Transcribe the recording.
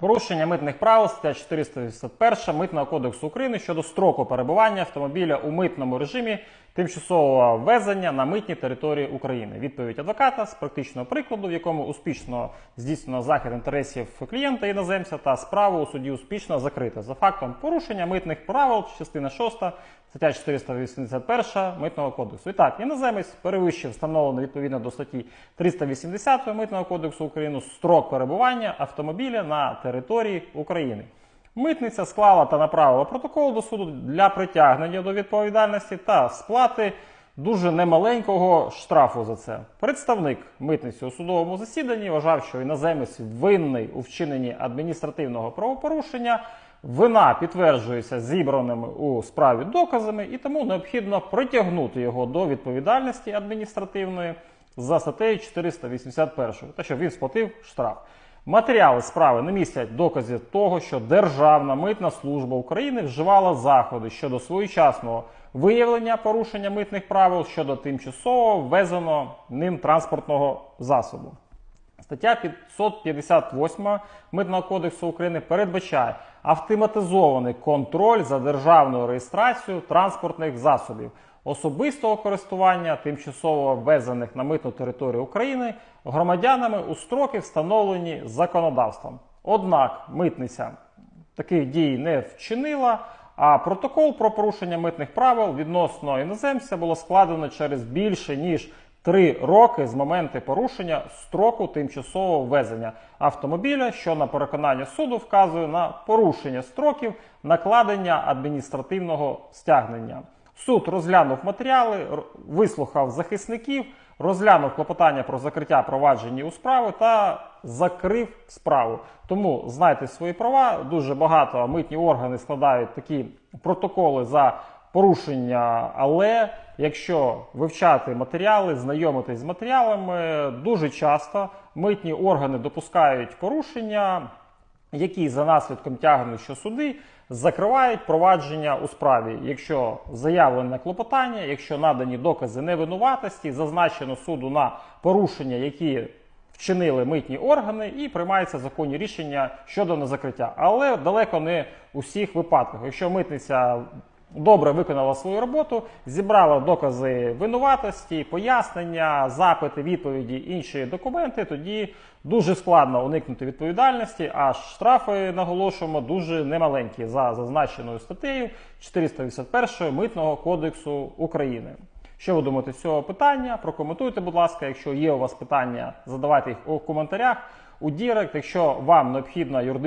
Порушення митних правил стаття 481 Митного кодексу України щодо строку перебування автомобіля у митному режимі тимчасового ввезення на митній території України. Відповідь адвоката з практичного прикладу, в якому успішно здійснено захід інтересів клієнта іноземця та справу у суді успішно закрита за фактом порушення митних правил, частина 6, стаття 481 Митного кодексу. І так, іноземець перевищив встановлений відповідно до статті 380 Митного кодексу України строк перебування автомобіля на території України. Митниця склала та направила протокол до суду для притягнення до відповідальності та сплати дуже немаленького штрафу за це. Представник митниці у судовому засіданні вважав, що іноземець винний у вчиненні адміністративного правопорушення. Вина підтверджується зібраними у справі доказами, і тому необхідно притягнути його до відповідальності адміністративної за статтею 481, та щоб він сплатив штраф. Матеріали справи не містять доказів того, що Державна митна служба України вживала заходи щодо своєчасного виявлення порушення митних правил щодо тимчасово ввезеного ним транспортного засобу. Стаття 558 Митного кодексу України передбачає автоматизований контроль за державною реєстрацією транспортних засобів особистого користування тимчасово ввезених на митну територію України громадянами у строки, встановлені законодавством. Однак митниця таких дій не вчинила. А протокол про порушення митних правил відносно іноземця було складено через більше ніж три роки з моменту порушення строку тимчасового ввезення автомобіля, що на переконання суду вказує на порушення строків накладення адміністративного стягнення. Суд розглянув матеріали, вислухав захисників, розглянув клопотання про закриття провадження у справи та закрив справу. Тому знайте свої права. Дуже багато митні органи складають такі протоколи за порушення, але якщо вивчати матеріали, знайомитись з матеріалами, дуже часто митні органи допускають порушення які за наслідком тягнуть що суди закривають провадження у справі, якщо заявлене клопотання, якщо надані докази невинуватості, зазначено суду на порушення, які вчинили митні органи, і приймаються законні рішення щодо незакриття. Але далеко не у всіх випадках. Якщо митниця добре виконала свою роботу, зібрала докази винуватості, пояснення, запити, відповіді, інші документи, тоді дуже складно уникнути відповідальності, а штрафи наголошуємо дуже немаленькі за зазначеною статтею 481 Митного кодексу України. Що ви думаєте з цього питання? Прокоментуйте, будь ласка. Якщо є у вас питання, задавайте їх у коментарях у Дірект. Якщо вам необхідна юридична